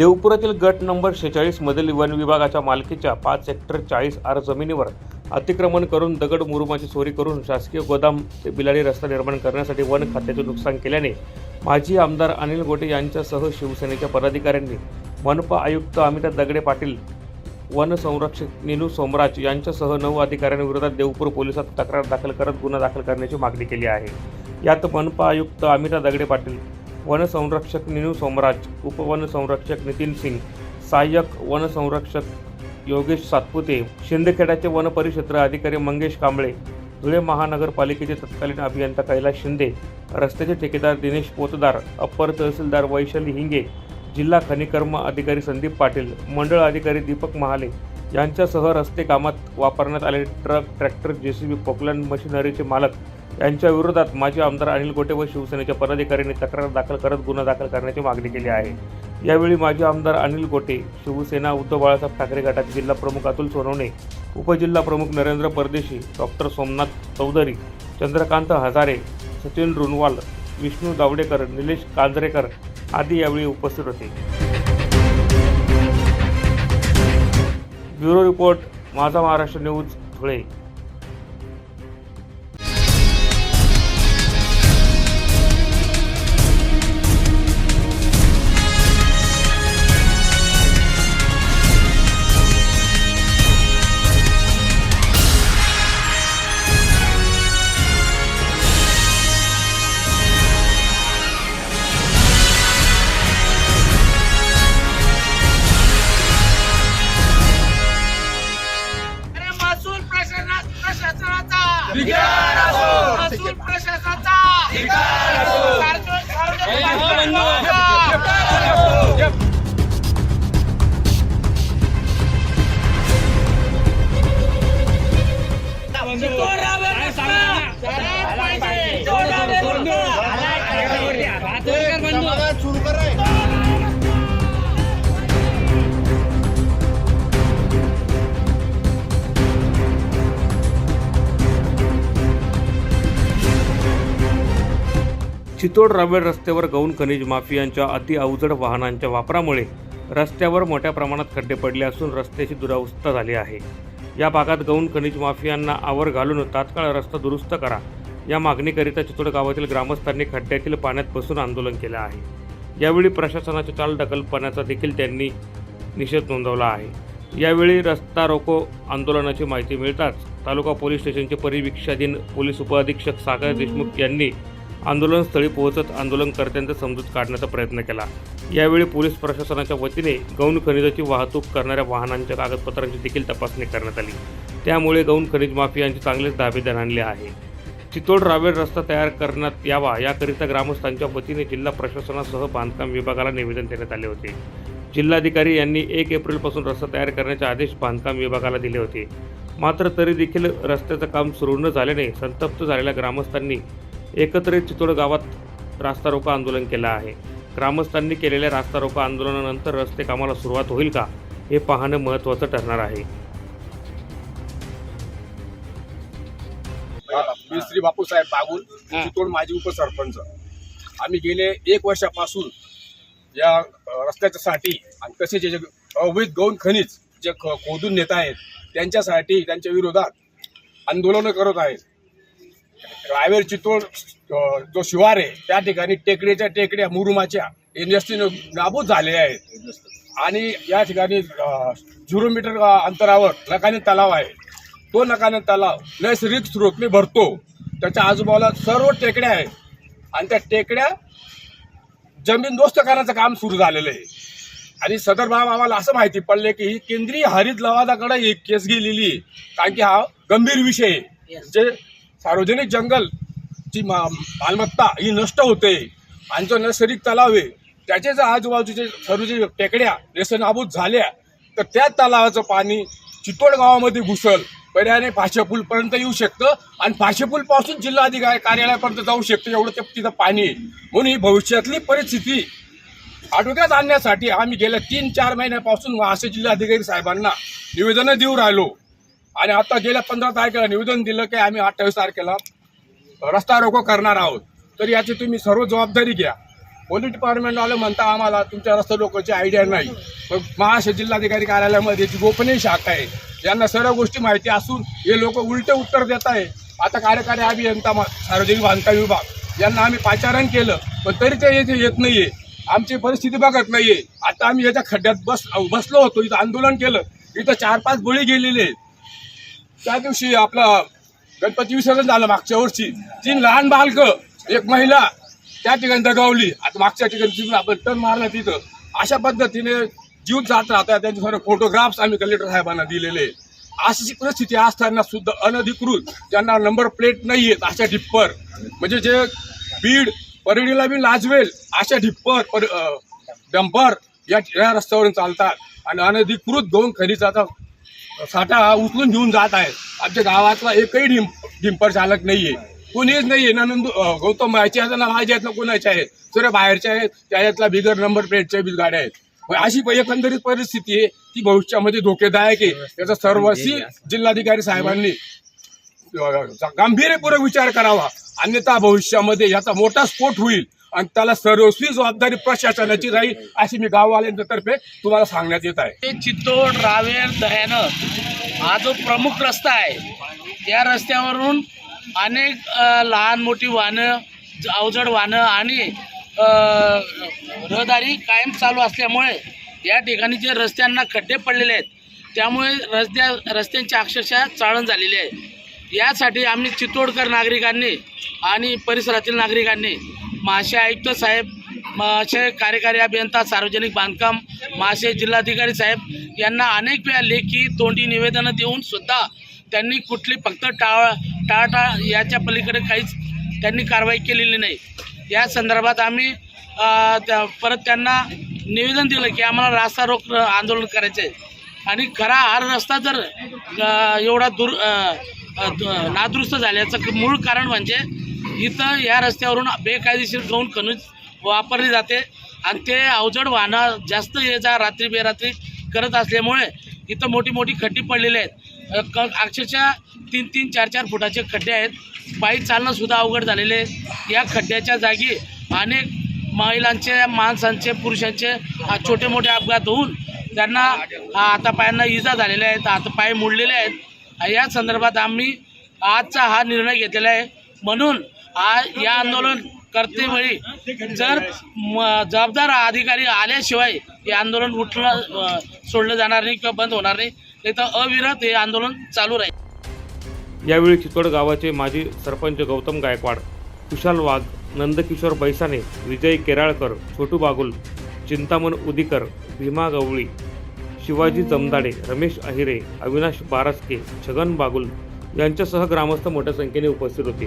देवपुरातील गट number शेचाळीसमधील one विभागाच्या मालकीच्या पाच हेक्टर चाळीस आर जमिनीवर अतिक्रमण करून दगड मुरुमाची चोरी करून शासकीय गोदाम ते बिलाडी रस्ता निर्माण करण्यासाठी वन खात्याचे नुकसान केल्याने माजी आमदार अनिल गोटे यांच्यासह शिवसेनेच्या पदाधिकाऱ्यांनी मनपा आयुक्त अमिता दगडे पाटील वन संरक्षक निनू सोमराज यांच्यासह नऊ अधिकाऱ्यांविरोधात देवपूर पोलिसात तक्रार दाखल करत गुन्हा दाखल करण्याची मागणी केली आहे. यात मनपा आयुक्त अमिता दगडे पाटील वनसंरक्षक निनू सोमराज उपवनसंरक्षक नितीन सिंग सहाय्यक वनसंरक्षक योगेश सातपुते शिंदखेड्याचे वनपरिक्षेत्र अधिकारी मंगेश कांबळे धुळे महानगरपालिकेचे तत्कालीन अभियंता कैलास शिंदे रस्त्याचे ठेकेदार दिनेश पोतदार अप्पर तहसीलदार वैशाली हिंगे जिल्हा खनिकर्म अधिकारी संदीप पाटील मंडळ अधिकारी दीपक महाले यांच्यासह रस्ते कामात वापरण्यात आलेले ट्रक ट्रॅक्टर जेसीबी पोकलन मशिनरीचे मालक यांच्या विरोधात माजी आमदार अनिल गोटे व शिवसेनेच्या पदाधिकाऱ्यांनी तक्रार दाखल करत गुन्हा दाखल करण्याची मागणी केली आहे. यावेळी माजी आमदार अनिल गोटे शिवसेना उद्धव बाळासाहेब ठाकरे गटाचे जिल्हा प्रमुख अतुल सोनवणे उपजिल्हा प्रमुख नरेंद्र परदेशी डॉक्टर सोमनाथ चौधरी चंद्रकांत हजारे सचिन रुनवाल विष्णू दावडेकर निलेश कांजरेकर आदी यावेळी उपस्थित होते. Bureau report Majha Maharashtra news Dhule. Chitod Ravel रस्त्यावर गौण खनिज माफियांच्या अति अवजड वाहनांच्या वापरामुळे रस्त्यावर मोठ्या प्रमाणात खड्डे पडले असून रस्त्याची दुरावस्था झाली आहे. या भागात गौण खनिज माफियांना आवर घालून तात्काळ रस्ता दुरुस्त करा या मागणीकरिता चितोड गावातील ग्रामस्थांनी खड्ड्यातील पाण्यात बसून आंदोलन केलं आहे. यावेळी प्रशासनाच्या चालढकलपणाचा देखील त्यांनी निषेध नोंदवला आहे. यावेळी रस्ता रोको आंदोलनाची माहिती मिळताच तालुका पोलीस स्टेशनचे परिवीक्षाधीन पोलीस उपअधीक्षक सागर देशमुख यांनी आंदोलनस्थळी पोहोचत आंदोलनकर्त्यांचा समजूत काढण्याचा प्रयत्न केला. यावेळी पोलीस प्रशासनाच्या वतीने गौण खनिजाची वाहतूक करणाऱ्या वाहनांच्या कागदपत्रांची देखील तपासणी करण्यात आली. त्यामुळे गौण खनिज माफियांचे चांगलेच धाबेदार आणले आहे. चितोड रावेर रस्ता तयार करण्यात यावा याकरिता ग्रामस्थांच्या वतीने जिल्हा प्रशासनासह बांधकाम विभागाला निवेदन देण्यात आले होते. जिल्हाधिकारी यांनी एक एप्रिलपासून रस्ता तयार करण्याचे आदेश बांधकाम विभागाला दिले होते. मात्र तरी देखील रस्त्याचं काम सुरू न झाल्याने संतप्त झालेल्या ग्रामस्थांनी एकत्रित चितोड गावात रास्ता रोको आंदोलन केलं आहे. ग्रामस्थांनी केलेल्या रास्ता रोको आंदोलनानंतर रस्ते कामाला सुरुवात होईल का हे पाहणं महत्त्वाचं ठरणार आहे. मी श्री बापूसाहेब बागुल चितोड माजी उपसरपंच. आम्ही गेले एक वर्षापासून या रस्त्याच्यासाठी आणि तसेच जे अवैध गौण खनिज जे ख- खोदून नेत आहेत त्यांच्यासाठी त्यांच्या विरोधात आंदोलनं करत आहेत. रायवेर चितोड जो शिवार आहे त्या ठिकाणी टेकडीच्या टेकड्या मुरुमाच्या इंडस्ट्रीनं नाबूद झालेल्या आहेत. आणि या ठिकाणी झिरो मीटर अंतरावर नकाने तलाव आहे. तो नकाने तलाव नैसर्गिक स्रोतने भरतो. त्याच्या आजूबाजूला सर्व टेकड्या आहेत. आणि त्या टेकड्या जमीन दोस्त करण्याचं काम सुरू झालेलं आहे. आणि सदर बाब आम्हाला असं माहिती पडले की ही केंद्रीय हरित लवादाकडे ही केस गेलेली आहे. कारण की हा गंभीर विषय आहे. जे सार्वजनिक जंगलची मा मालमत्ता ही नष्ट होते. आणि जो नैसर्गिक तलाव आहे. त्याचे जर आजूबाजूचे सर्व जे टेकड्या नेस्तनाबूत झाल्या. तर त्या तलावाचं पाणी चितोड गावामध्ये घुसल. पर्याने फाशेपूल येऊ शकतं आणि फाशेपूल पासून जिल्हाधिकारी कार्यालयापर्यंत जाऊ शकतं. एवढं ते तिथं पाणी म्हणून ही भविष्यातली परिस्थिती आटोक्यात आणण्यासाठी आम्ही गेल्या तीन चार महिन्यापासून असे जिल्हाधिकारी साहेबांना निवेदनं देऊ राहिलो. आणि आता गेल्या पंधरा तारखेला निवेदन दिलं की आम्ही अठ्ठावीस तारखेला रस्ता रोको करणार आहोत. तर याची तुम्ही सर्व जबाबदारी घ्या. पोलीस डिपार्टमेंटवाले म्हणता आम्हाला तुमच्या रस्ते लोकांची आयडिया नाही. पण महाराष्ट्र जिल्हाधिकारी कार्यालयामध्ये जी गोपनीय शाखा आहे यांना सर्व गोष्टी माहिती असून हे लोक उलटे उत्तर देत आहे. आता कार्यकारी अभियंता सार्वजनिक बांधकाम विभाग यांना आम्ही पाचारण केलं पण तरी ते येथे येत नाहीये. आमची परिस्थिती बघत नाहीये. आता आम्ही याच्या खड्ड्यात बस बसलो होतो इथं आंदोलन केलं. इथं चार पाच बळी गेलेले आहेत. त्या दिवशी आपला गणपती विसर्जन झालं मागच्या वर्षी. तीन लहान बालकं एक महिला त्या ठिकाणी दगावली. आता मागच्या ठिकाणी तिथून आपण टन मारला तिथं. अशा पद्धतीने जीव जात राहतात त्यांचे सर्व फोटोग्राफ्स आम्ही कलेक्टर साहेबांना दिलेले. अशी परिस्थिती असताना सुद्धा अनधिकृत ज्यांना नंबर प्लेट नाही आहेत अशा ढिप्पर. म्हणजे जे बीड परडीला बी लाजवेल अशा ढिप्पर पर डंपर या रस्त्यावरून चालतात. आणि अनधिकृत गौण खनिजाचा साठा हा उचलून घेऊन जात आहे आमच्या गावातला एकही डिम डिंपर चालक नाहीये. कोणीच नाहीये. ना नंदू गौतम याच्या आहेत ना माझ्या आहेत ना कोणाच्या आहेत? सर्व बाहेरच्या आहेत. त्याच्यातला बिगर नंबर प्लेटच्या बी गाड्या आहेत. अशी एकंदरीत परिस्थिती आहे. ती भविष्यामध्ये धोकेदायक आहे. त्याचा सर्वस्वी जिल्हाधिकारी साहेबांनी गांभीर्यपूर्वक विचार करावा. अन्यथा भविष्यामध्ये याचा मोठा स्फोट होईल. आणि त्याला सर्वस्वी जबाबदारी प्रशासनाची राहील अशी मी गाववाल्यांच्या तर्फे तुम्हाला सांगण्यात येत आहे. चित्तोड रावेर दह्यानं हा जो प्रमुख रस्ता आहे त्या रस्त्यावरून अनेक लहान मोठी वाहनं अवजड वाहनं आणि रहदारी कायम चालू असल्यामुळे या ठिकाणी जे रस्त्यांना खड्डे पडलेले आहेत त्यामुळे रस्त्या रस्त्यांची अक्षरशः चाळण झालेली आहे. यासाठी आम्ही चित्तोडकर नागरिकांनी आणि परिसरातील नागरिकांनी मासे आयुक्त साहेब मासे कार्यकारी अभियंता सार्वजनिक बांधकाम मासे जिल्हाधिकारी साहेब यांना अनेक वेळा लेखी तोंडी निवेदनं देऊन सुद्धा त्यांनी कुठली फक्त टाळ टाळटाळ याच्या पलीकडे काहीच त्यांनी कारवाई केलेली नाही. या संदर्भात आम्ही त्या परत त्यांना निवेदन दिलं की आम्हाला रास्ता रोक आंदोलन करायचं आहे आणि खरा हा रस्ता जर एवढा दूर नादुरुस्त झाल्याचं मूळ कारण म्हणजे इथं या रस्त्यावरून बेकायदेशीर जाऊन खनिज वापरली जाते आणि ते अवजड वाहनं जास्त ये जा रात्री बेरात्री करत असल्यामुळे इथं मोठी मोठी खड्डी पडलेली आहेत. क अक्षरशः तीन तीन चार चार फुटाचे खड्डे आहेत. पायी चालणंसुद्धा अवघड झालेले आहे. या खड्ड्याच्या जागी अनेक महिलांचे माणसांचे पुरुषांचे छोटे मोठे अपघात होऊन त्यांना आता हातापायांना इजा झालेल्या आहेत हातपाय मोडलेले आहेत. या संदर्भात आम्ही आजचा हा निर्णय घेतलेला आहे. म्हणून आज या आंदोलन करतेवेळी जर म जबाबदार अधिकारी आल्याशिवाय हे आंदोलन उठलं सोडलं जाणार नाही किंवा बंद होणार नाही नाही तर अविरत हे आंदोलन चालू राहील. यावेळी चितोड गावाचे माजी सरपंच गौतम गायकवाड कुशाल वाघ नंदकिशोर बैसाने विजय केराळकर छोटू बागुल चिंतामण उदिकर भीमा गवळी शिवाजी जमदाडे रमेश अहिरे अविनाश बारसके छगन बागुल यांच्यासह ग्रामस्थ मोठ्या संख्येने उपस्थित होते.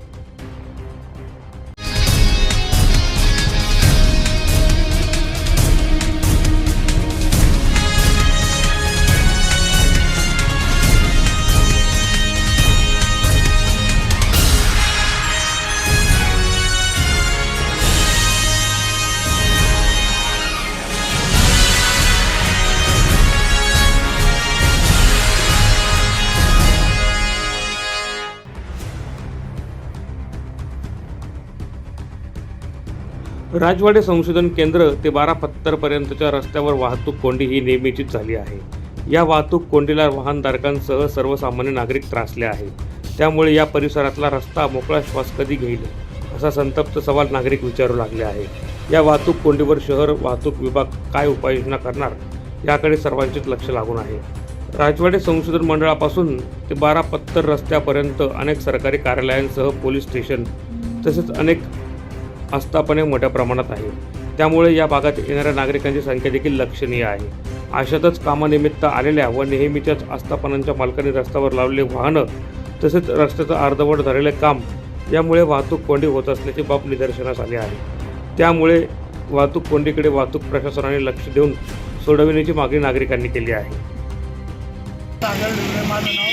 राजवाडे संशोधन केंद्र ते बारा पत्तरपर्यंतच्या रस्त्यावर वाहतूक कोंडी ही नेहमीचीच झाली आहे. या वाहतूक कोंडीला वाहनधारकांसह सर्वसामान्य नागरिक त्रासले आहे. त्यामुळे या परिसरातला रस्ता मोकळा श्वास कधी घेईल असा संतप्त सवाल नागरिक विचारू लागले आहे. या वाहतूक कोंडीवर शहर वाहतूक विभाग काय उपाययोजना करणार याकडे सर्वांचेच लक्ष लागून आहे. राजवाडे संशोधन मंडळापासून ते बारा पत्तर रस्त्यापर्यंत अनेक सरकारी कार्यालयांसह पोलीस स्टेशन तसेच अनेक आस्थापने मोठ्या प्रमाणात आहे त्यामुळे या भागात येणाऱ्या नागरिकांची संख्या देखील लक्षणीय आहे. अशातच कामानिमित्त आलेल्या व नेहमीच्याच आस्थापनांच्या मालकांनी रस्त्यावर लावलेले वाहनं तसेच रस्त्याचं अर्धवट झालेले काम यामुळे वाहतूक कोंडी होत असल्याची बाब निदर्शनास आली आहे. त्यामुळे वाहतूक कोंडीकडे वाहतूक प्रशासनाने लक्ष देऊन सोडविण्याची मागणी नागरिकांनी केली आहे. सागर माझं नाव.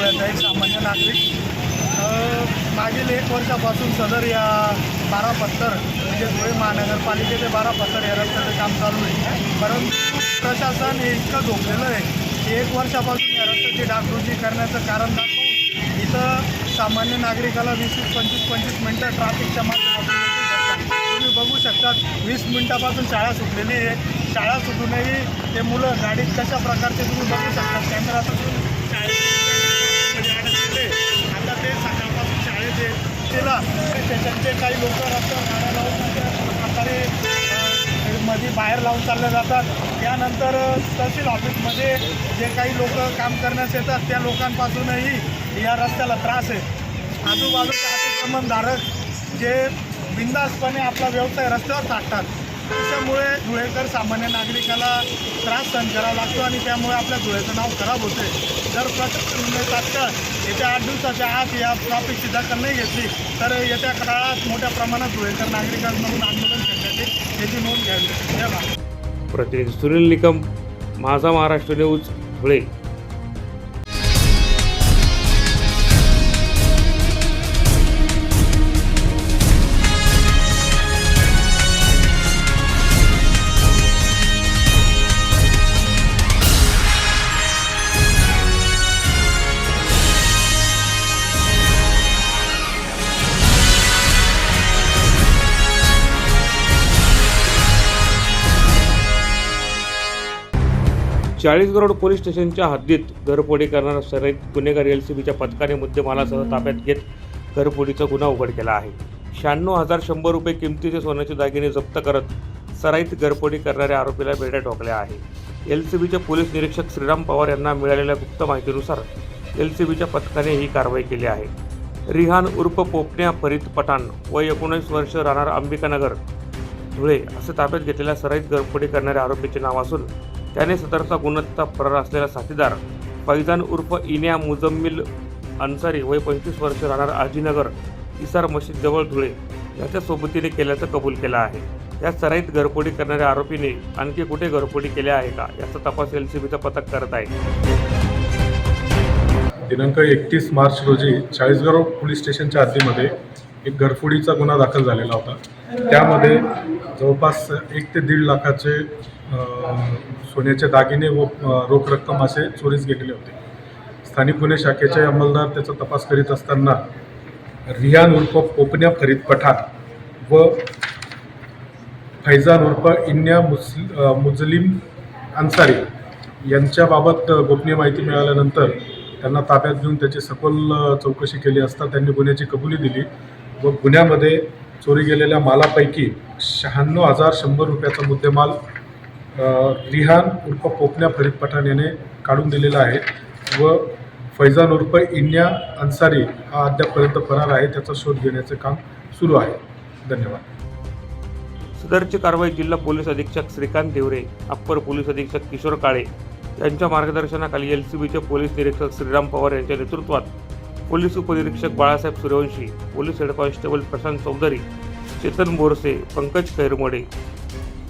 मी सामान्य नागरिक. मागील एक वर्षापासून सदर या बारा पत्तर म्हणजे धुळे महानगरपालिकेचे बारा पत्तर या रस्त्याचं काम चालू आहे. परंतु प्रशासन हे इतकं झोपलेलं आहे की एक वर्षापासून या रस्त्याची डागडुजी करण्याचं कारण दाखवून इथं सामान्य नागरिकाला वीस वीस पंचवीस पंचवीस मिनटं ट्रॅफिकच्या माध्यमातून तुम्ही बघू शकतात वीस मिनटापासून शाळा सुटलेली आहे. शाळा सुटूनही ते मुलं गाडीत कशा प्रकारचे तुम्ही बघू शकता कॅमेरापासून शाळेत अडकलेले आता ते सकाळपासून शाळेत आहे. काही लोक रस्त्यावर गाड्या लावून प्रकारे मध्ये बाहेर लावून चालले जातात. त्यानंतर तहसील ऑफिसमध्ये जे काही लोक काम करण्यास येतात त्या लोकांपासूनही या रस्त्याला त्रास आहे. आजूबाजूचे अतिक्रमणधारक जे बिंदासपणे आपला व्यवसाय रस्त्यावर टाकतात त्याच्यामुळे धुळेकर सामान्य नागरिकाला त्रास सहन करावा लागतो आणि त्यामुळे आपल्या धुळेचं नाव खराब होते. जर प्रशासनाने म्हणजे तात्काळ येत्या आठ दिवसाच्या आत या ट्रॉफिकची दखल नाही घेतली तर येत्या काळात मोठ्या प्रमाणात धुळेकर नागरिकांमधून आंदोलन करण्याची याची नोंद घ्यावी धन्यवाद. प्रतिनिधी सुनील निकम माझा महाराष्ट्र न्यूज धुळे. चाळीस करोड पोलीस स्टेशनच्या हद्दीत घरफोडी करणारा सराईत गुन्हेगार एल सी बीच्या पथकाने मुद्देमालासह ताब्यात घेत घरफोडीचा गुन्हा उघड केला आहे. शहाण्णव हजार शंभर रुपये किमतीचे सोन्याचे दागिने जप्त करत सराईत घरफोडी करणाऱ्या आरोपीला बेड्या ठोकल्या आहे. एल सी बीचे पोलीस निरीक्षक श्रीराम पवार यांना मिळालेल्या गुप्त माहितीनुसार एल सी बीच्या पथकाने ही कारवाई केली आहे. रिहान उर्फ पोपण्या फरीद पठाण वय एकोणीस वर्ष राहणार अंबिकानगर धुळे असे ताब्यात घेतलेल्या सराईत घरफोडी करणाऱ्या आरोपीचे नाव असून त्याने सदरचा गुणवत्ता फरार असलेला साथीदार फैजान उर्फ इन्या मुजम्मिल अन्सारी वय पंचवीस वर्ष राहणार आजीनगर इसार मशीद जवळ धुळे याच्या सोबतीने केल्याचं कबूल केलं आहे. या सराईत घरफोडी करणाऱ्या आरोपीने आणखी कुठे घरफोडी केल्या आहे का याचा तपास एल सी बीचं पथक करत आहे. दिनांक एकतीस मार्च रोजी चाळीसगाव पोलीस स्टेशनच्या हद्दीमध्ये एक घरफोडीचा गुन्हा दाखल झालेला होता. त्यामध्ये जवळपास एक ते दीड लाखाचे सोन्याचे दागिने व रोख रक्कम असे चोरीस गेलेले होते. स्थानिक गुन्हे शाखेचे अंमलदार त्याचा तपास करीत असताना रियान उर्फ पोपण्या फरीद पठाण व फैजान उर्फ इन्या मुस्ल मुजलिम अन्सारी यांच्याबाबत गोपनीय माहिती मिळाल्यानंतर त्यांना ताब्यात घेऊन त्याची सखोल चौकशी केली असता त्यांनी गुन्ह्याची कबुली दिली व गुन्ह्यामध्ये चोरी गेलेल्या मालापैकी शहाण्णव हजार शंभर रुपयाचा मुद्देमाल रिहान उर्फ पोपण्या फरीद पठाण याने काढून दिलेला आहे व फैजान उर्फ इन्या अन्सारी हा अद्यापपर्यंत फरार आहे. त्याचा शोध घेण्याचे काम सुरू आहे. धन्यवाद. सदरची कारवाई जिल्हा पोलीस अधीक्षक श्रीकांत देवरे अप्पर पोलीस अधीक्षक किशोर काळे यांच्या मार्गदर्शनाखाली एल सी बीचे पोलीस निरीक्षक श्रीराम पवार यांच्या नेतृत्वात पोलीस उपनिरीक्षक Balasaheb Suryavanshi police head constable Prashant Chaudhari Chetan Borse Pankaj Khairmode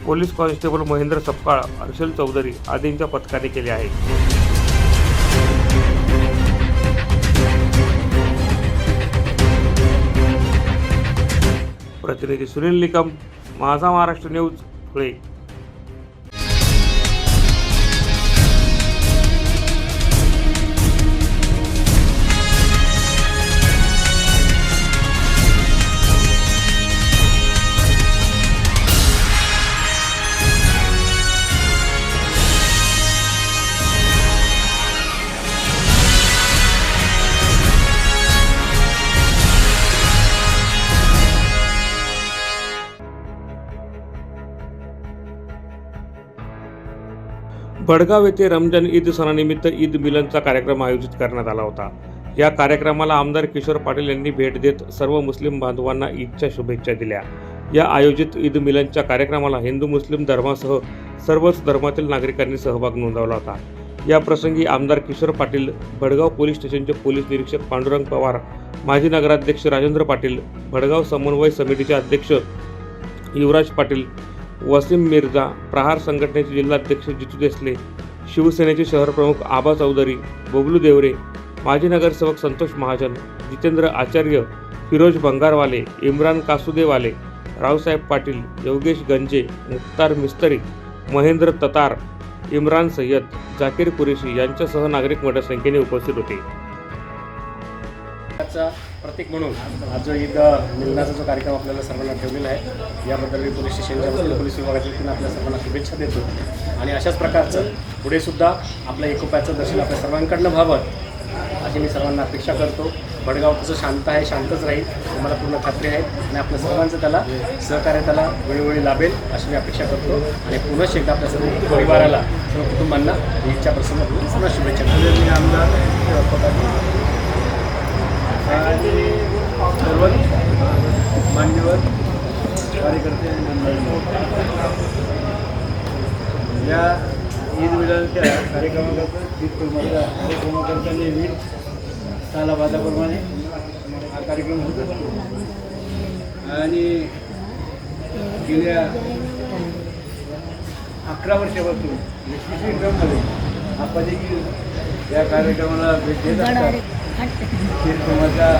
police constable Mahendra Sapkal Harshal Chaudhari आदींच्या पथकाने केले आहे. प्रतिनिधी सुनील निकम माझा महाराष्ट्र न्यूज धुळे भडगाव येथे रमजान ईद सणानिमित्त ईद मिलनचा कार्यक्रम आयोजित करण्यात आला होता. या कार्यक्रमाला आमदार किशोर पाटील यांनी भेट देत सर्व मुस्लिम बांधवांना ईदच्या शुभेच्छा दिल्या. या आयोजित ईद मिलनच्या कार्यक्रमाला हिंदू मुस्लिम धर्मासह सर्वच धर्मातील नागरिकांनी सहभाग नोंदवला होता. या प्रसंगी आमदार किशोर पाटील भडगाव पोलीस स्टेशनचे पोलीस निरीक्षक पांडुरंग पवार माजी नगराध्यक्ष राजेंद्र पाटील भडगाव समन्वय समितीचे अध्यक्ष युवराज पाटील वसीम मिर्झा प्रहार संघटनेचे जिल्हाध्यक्ष जितू देसले शिवसेनेचे शहरप्रमुख आबा चौधरी बबलू देवरे माजी नगरसेवक संतोष महाजन जितेंद्र आचार्य फिरोज भंगारवाले इम्रान कासुदेवाले रावसाहेब पाटील योगेश गंजे मुख्तार मिस्तरी महेंद्र ततार इम्रान सय्यद जाकीर कुरेशी यांच्यासह नागरिक मोठ्या संख्येने उपस्थित होते. प्रतीक म्हणून आज जो ईद मिलनाचा जो कार्यक्रम आपल्याला सर्वांना ठेवलेला आहे याबद्दल मी पोलीस स्टेशनच्या वतीने पोलीस विभागाच्या वतीनं आपल्या सर्वांना शुभेच्छा देतो. आणि अशाच प्रकारचं पुढे सुद्धा आपल्या एकोप्याचं दर्शन आपल्या सर्वांकडनं व्हावं अशी मी सर्वांना अपेक्षा करतो. भडगाव कसं शांत आहे शांतच राहील मला पूर्ण खात्री आहे. आणि आपल्या सर्वांचं त्याला सहकार्य त्याला वेळोवेळी लाभेल अशी मी अपेक्षा करतो. आणि पुनश्च एकदा आपल्या सर्व परिवाराला सर्व कुटुंबांना ईदच्या प्रसंगातून सर्व शुभेच्छा मी आमदार सर्व मान्यवर कार्यकर्ते या ईद मिलनच्या कार्यक्रमाकरता ईद कुर्बानीला कार्यक्रमाकरता नेहमी सालाबादाप्रमाणे हा कार्यक्रम होत असतो आणि गेल्या अकरा वर्षापासून एकवीसवी क्रममध्ये आपण देखील या कार्यक्रमाला भेट देत असतात. कीर्तनाचा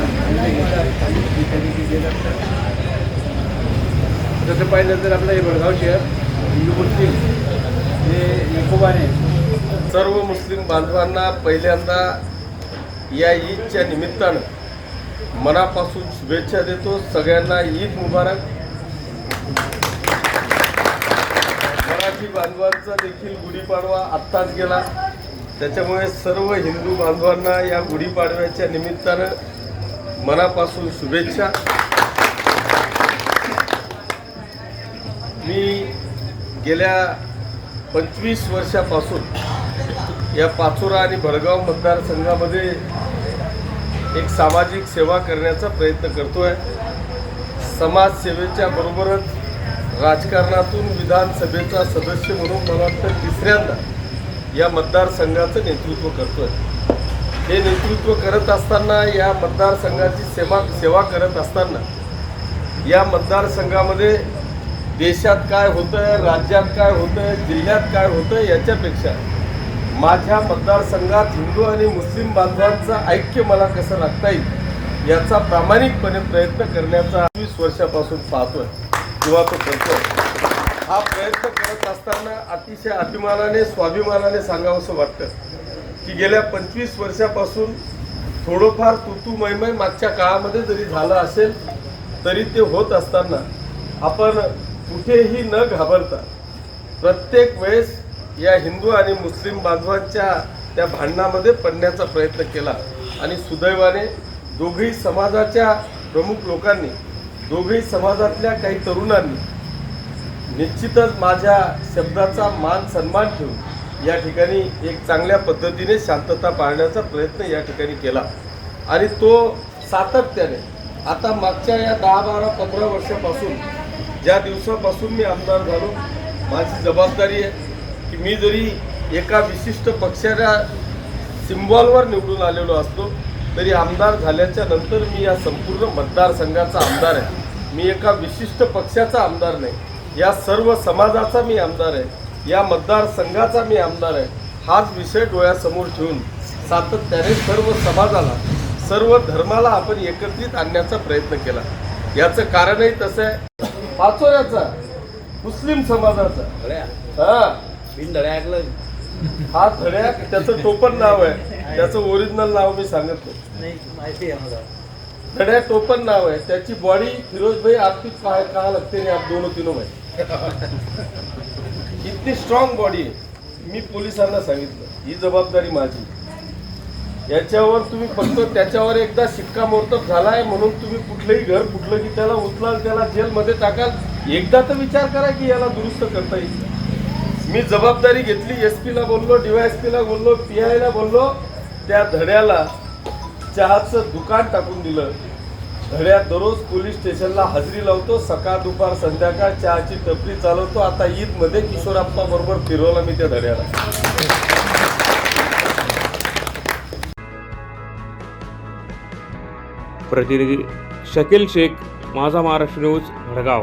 तसं पाहिलं तर आपलं हे भडगाव शहर हिंदू मुस्लिम हे एकोबाने सर्व मुस्लिम बांधवांना पहिल्यांदा या ईदच्या निमित्तानं मनापासून शुभेच्छा देतो. सगळ्यांना ईद मुबारक. मराठी बांधवांचा देखील गुढीपाडवा आत्ताच गेला. त्याच्यामुळे सर्व हिंदू बांधवांना या गुढीपाडव्याच्या निमित्तानं मनापासून शुभेच्छा. मी गेल्या पंचवीस वर्षापासून या पाचोरा आणि भडगाव मतदारसंघामध्ये एक सामाजिक सेवा करण्याचा प्रयत्न करतोय. समाजसेवेच्या बरोबरच राजकारणातून विधानसभेचा सदस्य म्हणून मला वाटतं तिसऱ्यांदा या मतदारसंघाचं नेतृत्व करतो आहे हे नेतृत्व करत असताना या मतदारसंघाची सेवा सेवा करत असताना या मतदारसंघामध्ये देशात काय होतं राज्यात काय होतं जिल्ह्यात काय होतं याच्यापेक्षा माझ्या मतदारसंघात हिंदू आणि मुस्लिम बांधवांचं ऐक्य मला कसं राखता येईल याचा प्रामाणिकपणे प्रयत्न करण्याचा वीस वर्षापासून पाहतोय किंवा तो करतोय. हा प्रयत्न करत असताना अतिशय अभिमानाने स्वाभिमानाने सांगावंसं वाटतं की गेल्या पंचवीस वर्षापासून थोडंफार तुतू मैमय मागच्या काळामध्ये जरी झालं असेल तरी ते होत असताना आपण कुठेही न घाबरता प्रत्येक वेळेस या हिंदू आणि मुस्लिम बांधवांच्या त्या भांडणामध्ये पडण्याचा प्रयत्न केला. आणि सुदैवाने दोघही समाजाच्या प्रमुख लोकांनी दोघही समाजातल्या काही तरुणांनी निश्चितच माझ्या शब्दाचा मान सन्मान ठेवून या ठिकाणी एक चांगल्या पद्धतीने शांतता पाळण्याचा प्रयत्न या ठिकाणी केला. आणि तो सातत्याने आता मागच्या या दहा बारा पंधरा वर्षापासून ज्या दिवसापासून मी आमदार झालो माझी जबाबदारी आहे की मी जरी एका विशिष्ट पक्षाच्या सिम्बॉलवर निवडून आलेलो असतो तरी आमदार झाल्याच्यानंतर मी या संपूर्ण मतदारसंघाचा आमदार आहे. मी एका विशिष्ट पक्षाचा आमदार नाही. या सर्व समाजाचा मी आमदार आहे. या मतदारसंघाचा मी आमदार आहे. हाच विषय डोळ्यासमोर ठेवून सातत्याने सर्व समाजाला सर्व धर्माला आपण एकत्रित आणण्याचा प्रयत्न केला. याचं कारणही तसं आहे. पाचोऱ्याचा मुस्लिम समाजाचा. हा. हा धड्या त्याचं टोपण नाव आहे. त्याचं ओरिजिनल नाव मी सांगत. नाही धड्या टोपण नाव आहे. त्याची बॉडी फिरोजभाई आपकी कहा कहा लगते नहीं आप दोनों तीनों भाई इतनी स्ट्रॉंग बॉडी आहे. मी पोलिसांना सांगितलं ही जबाबदारी माझी. याच्यावर तुम्ही फक्त त्याच्यावर एकदा शिक्कामोर्तब झालाय म्हणून तुम्ही कुठलंही घर कुठलं की त्याला उचलाल त्याला जेलमध्ये टाकाल एकदा तर विचार करा की याला दुरुस्त करता येईल. मी जबाबदारी घेतली एस पीला बोललो डीवायएसपीला बोललो पी आयला बोललो त्या धड्याला चहाचं दुकान टाकून दिलं. धड्या दररोज पोलीस स्टेशनला हजेरी लावतो. सकाळ दुपार संध्याकाळ चहाची टपरी चालवतो. आता ईदमध्ये किशोराप्पा बरोबर फिरवला मी त्या धड्याला. प्रतिनिधी शकील शेख माझा महाराष्ट्र न्यूज भडगाव.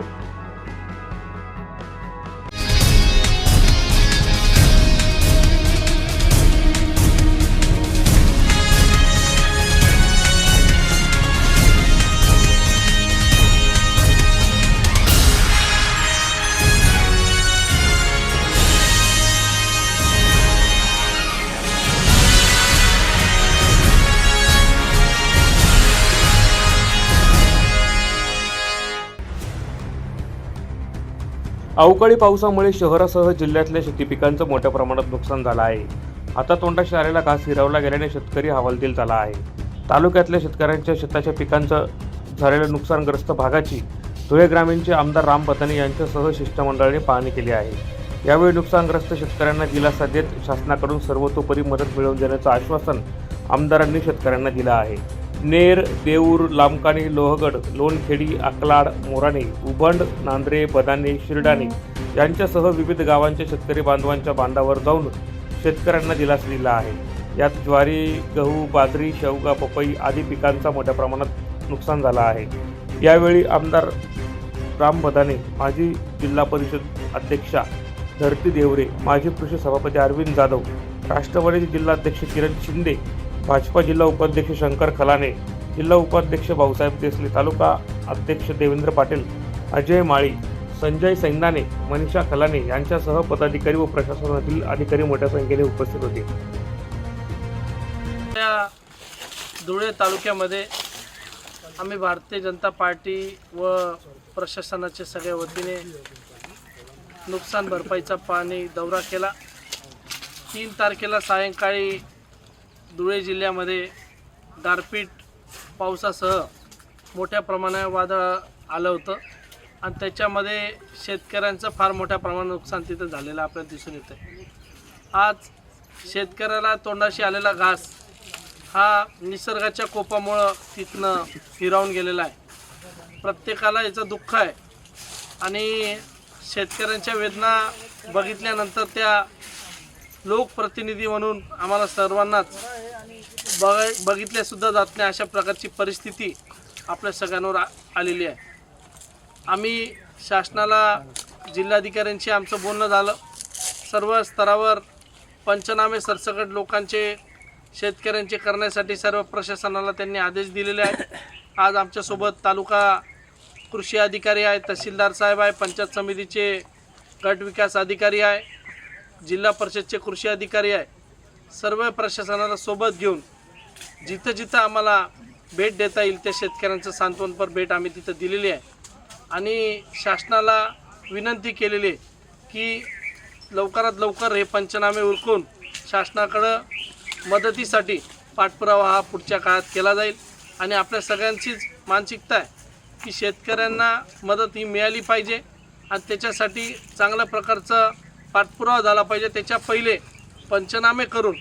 अवकाळी पावसामुळे शहरासह जिल्ह्यातल्या शेती पिकांचं मोठ्या प्रमाणात नुकसान झालं आहे. आता तोंडा आलेला घास हिरावला गेल्याने शेतकरी हवालदिल झाला आहे. तालुक्यातल्या शेतकऱ्यांच्या शेताच्या पिकांचं झालेल्या नुकसानग्रस्त भागाची धुळे ग्रामीणचे आमदार राम बथाने यांच्यासह शिष्टमंडळाने पाहणी केली आहे. यावेळी नुकसानग्रस्त शेतकऱ्यांना दिलासा देत शासनाकडून सर्वतोपरी मदत मिळवून देण्याचं आश्वासन आमदारांनी शेतकऱ्यांना दिलं आहे. नेर देऊर लामकाणी लोहगड लोणखेडी अकलाड मोराणे उभंड नांद्रे बदाने शिरडाणे यांच्यासह विविध गावांच्या शेतकरी बांधवांच्या बांधावर जाऊन शेतकऱ्यांना दिलासा दिला आहे. यात ज्वारी गहू बाजरी शेवगा पपई आदी पिकांचा मोठ्या प्रमाणात नुकसान झालं आहे. यावेळी आमदार राम बदाने माजी जिल्हा परिषद अध्यक्षा धरती देवरे माजी कृषी सभापती अरविंद जाधव राष्ट्रवादीचे जिल्हाध्यक्ष किरण शिंदे भाजपा जिल्हा उपाध्यक्ष शंकर खलाने जिल्हा उपाध्यक्ष भाऊसाहेब देसले तालुका अध्यक्ष देवेंद्र पाटील अजय माळी संजय सैंदाने मनीषा खलाने यांच्यासह पदाधिकारी व प्रशासनातील अधिकारी मोठ्या संख्येने उपस्थित होते. त्या धुळे तालुक्यामध्ये आम्ही भारतीय जनता पार्टी व प्रशासनाच्या सगळ्या वतीने नुकसान भरपाईचा पाणी दौरा केला. तीन तारखेला सायंकाळी धुळे जिल्ह्यामध्ये गारपीट पावसासह मोठ्या प्रमाणात वादळ आलं होतं. आणि त्याच्यामध्ये शेतकऱ्यांचं फार मोठ्या प्रमाणात नुकसान तिथं झालेलं आपल्याला दिसून येतं आज शेतकऱ्याला तोंडाशी आलेला घास हा निसर्गाच्या कोपामुळं तिथनं हिरावून गेलेला आहे. प्रत्येकाला याचं दुःख आहे. आणि शेतकऱ्यांच्या वेदना बघितल्यानंतर त्या लोकप्रतिनिधी म्हणून आम्हाला सर्वांनाच बघ बघितल्यासुद्धा जात नाही अशा प्रकारची परिस्थिती आपल्या सगळ्यांवर आलेली आहे. आम्ही शासनाला जिल्हाधिकाऱ्यांशी आमचं बोलणं झालं. सर्व स्तरावर पंचनामे सरसकट लोकांचे शेतकऱ्यांचे करण्यासाठी सर्व प्रशासनाला त्यांनी आदेश दिलेले आहेत. आज आमच्यासोबत तालुका कृषी अधिकारी आहे तहसीलदार साहेब आहे पंचायत समितीचे गट विकास अधिकारी आहे जिल्हा परिषदचे कृषी अधिकारी आहे. सर्व प्रशासनाला सोबत घेऊन जिथं जिथं आम्हाला भेट देता येईल त्या शेतकऱ्यांचं सांत्वनपर भेट आम्ही तिथं दिलेली आहे. आणि शासनाला विनंती केलेली आहे की लवकरात लवकर हे पंचनामे उरकून शासनाकडं मदतीसाठी पाठपुरावा हा पुढच्या काळात केला जाईल. आणि आपल्या सगळ्यांचीच मानसिकता आहे की शेतकऱ्यांना मदत ही मिळाली पाहिजे. आणि त्याच्यासाठी चांगल्या प्रकारचं पाठपुरावा झाला पाहिजे त्याच्या पहिले पंचनामे करून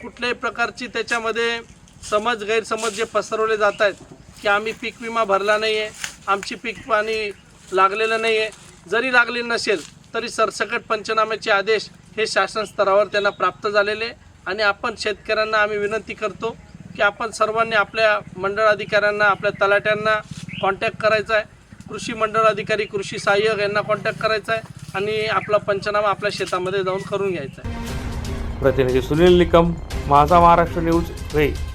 कुठल्याही प्रकारची त्याच्यामध्ये समज गैरसमज जे पसरवले जात आहेत की आम्ही पीक विमा भरला नाही आहे आमची पीक पाणी लागलेलं नाही आहे जरी लागले नसेल तरी सरसकट पंचनाम्याचे आदेश हे शासन स्तरावर त्यांना प्राप्त झालेले आणि आपण शेतकऱ्यांना आम्ही विनंती करतो की आपण सर्वांनी आपल्या मंडळ अधिकाऱ्यांना आपल्या तलाट्यांना कॉन्टॅक्ट करायचा आहे. कृषी मंडळ अधिकारी कृषी सहाय्यक यांना कॉन्टॅक्ट करायचा आहे. आणि आपला पंचनामा आपल्या शेतामध्ये जाऊन करून घ्यायचा आहे. प्रतिनिधी सुनील निकम माझा महाराष्ट्र न्यूज रे.